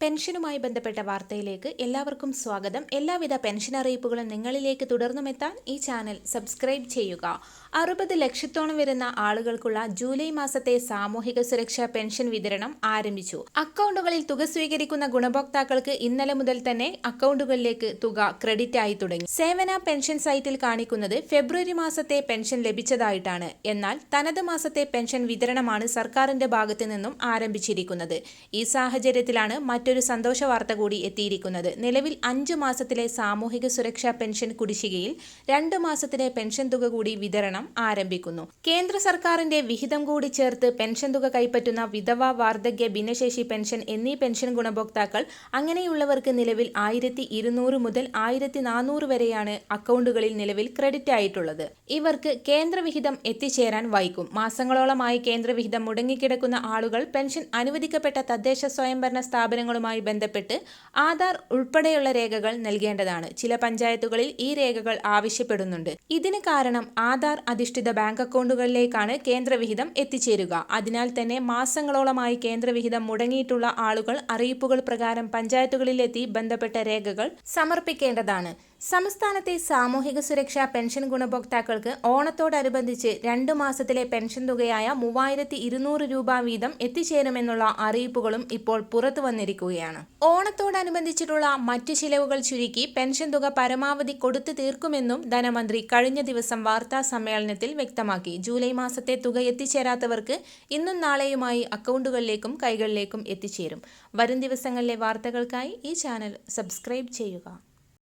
പെൻഷനുമായി ബന്ധപ്പെട്ട വാർത്തയിലേക്ക് എല്ലാവർക്കും സ്വാഗതം. എല്ലാവിധ പെൻഷൻ അറിയിപ്പുകളും നിങ്ങളിലേക്ക് തുടർന്നുമെത്താൻ ഈ ചാനൽ സബ്സ്ക്രൈബ് ചെയ്യുക. അറുപത് ലക്ഷത്തോളം വരുന്ന ആളുകൾക്കുള്ള ജൂലൈ മാസത്തെ സാമൂഹിക സുരക്ഷാ പെൻഷൻ വിതരണം ആരംഭിച്ചു. അക്കൗണ്ടുകളിൽ തുക സ്വീകരിക്കുന്ന ഗുണഭോക്താക്കൾക്ക് ഇന്നലെ മുതൽ തന്നെ അക്കൗണ്ടുകളിലേക്ക് തുക ക്രെഡിറ്റ് ആയി തുടങ്ങി. സേവന പെൻഷൻ സൈറ്റിൽ കാണിക്കുന്നത് ഫെബ്രുവരി മാസത്തെ പെൻഷൻ ലഭിച്ചതായിട്ടാണ്. എന്നാൽ തനത് മാസത്തെ പെൻഷൻ വിതരണമാണ് സർക്കാരിന്റെ ഭാഗത്തു നിന്നും ആരംഭിച്ചിരിക്കുന്നത്. ഈ സാഹചര്യത്തിലാണ് മറ്റൊരു സന്തോഷ വാർത്ത കൂടി എത്തിയിരിക്കുന്നത്. നിലവിൽ അഞ്ചു മാസത്തിലെ സാമൂഹിക സുരക്ഷാ പെൻഷൻ കുടിശ്ശികയിൽ രണ്ട് മാസത്തിലെ പെൻഷൻ തുക കൂടി വിതരണം ആരംഭിക്കുന്നു. കേന്ദ്ര സർക്കാരിന്റെ വിഹിതം കൂടി ചേർത്ത് പെൻഷൻ തുക കൈപ്പറ്റുന്ന വിധവ വാർദ്ധക്യ ഭിന്നശേഷി പെൻഷൻ എന്നീ പെൻഷൻ ഗുണഭോക്താക്കൾ അങ്ങനെയുള്ളവർക്ക് നിലവിൽ ആയിരത്തി ഇരുന്നൂറ് മുതൽ ആയിരത്തി നാനൂറ് വരെയാണ് അക്കൗണ്ടുകളിൽ നിലവിൽ ക്രെഡിറ്റ് ആയിട്ടുള്ളത്. ഇവർക്ക് കേന്ദ്ര വിഹിതം എത്തിച്ചേരാൻ വൈകും. മാസങ്ങളോളമായി കേന്ദ്രവിഹിതം മുടങ്ങിക്കിടക്കുന്ന ആളുകൾ പെൻഷൻ അനുവദിക്കപ്പെട്ട തദ്ദേശ സ്വയംഭരണ സ്ഥാപനങ്ങളുമായി ബന്ധപ്പെട്ട് ആധാർ ഉൾപ്പെടെയുള്ള രേഖകൾ നൽകേണ്ടതാണ്. ചില പഞ്ചായത്തുകളിൽ ഈ രേഖകൾ ആവശ്യപ്പെടുന്നുണ്ട്. ഇതിന് കാരണം ആധാർ അധിഷ്ഠിത ബാങ്ക് അക്കൗണ്ടുകളിലേക്കാണ് കേന്ദ്രവിഹിതം എത്തിച്ചേരുക. അതിനാൽ തന്നെ മാസങ്ങളോളമായി കേന്ദ്രവിഹിതം മുടങ്ങിയിട്ടുള്ള ആളുകൾ അറിയിപ്പുകൾ പ്രകാരം പഞ്ചായത്തുകളിലെത്തി ബന്ധപ്പെട്ട രേഖകൾ സമർപ്പിക്കേണ്ടതാണ്. സംസ്ഥാനത്തെ സാമൂഹിക സുരക്ഷാ പെൻഷൻ ഗുണഭോക്താക്കൾക്ക് ഓണത്തോടനുബന്ധിച്ച് രണ്ടു മാസത്തിലെ പെൻഷൻ തുകയായ മൂവായിരത്തി ഇരുന്നൂറ് രൂപ വീതം എത്തിച്ചേരുമെന്നുള്ള അറിയിപ്പുകളും ഇപ്പോൾ പുറത്തു വന്നിരിക്കുകയാണ്. ഓണത്തോടനുബന്ധിച്ചിട്ടുള്ള മറ്റു ചിലവുകൾ ചുരുക്കി പെൻഷൻ തുക പരമാവധി കൊടുത്തു തീർക്കുമെന്നും ധനമന്ത്രി കഴിഞ്ഞ ദിവസം വാർത്താ സമ്മേളനത്തിൽ വ്യക്തമാക്കി. ജൂലൈ മാസത്തെ തുക എത്തിച്ചേരാത്തവർക്ക് ഇന്നും നാളെയുമായി അക്കൗണ്ടുകളിലേക്കും കൈകളിലേക്കും എത്തിച്ചേരും. വരും ദിവസങ്ങളിലെ വാർത്തകൾക്കായി ഈ ചാനൽ സബ്സ്ക്രൈബ് ചെയ്യുക.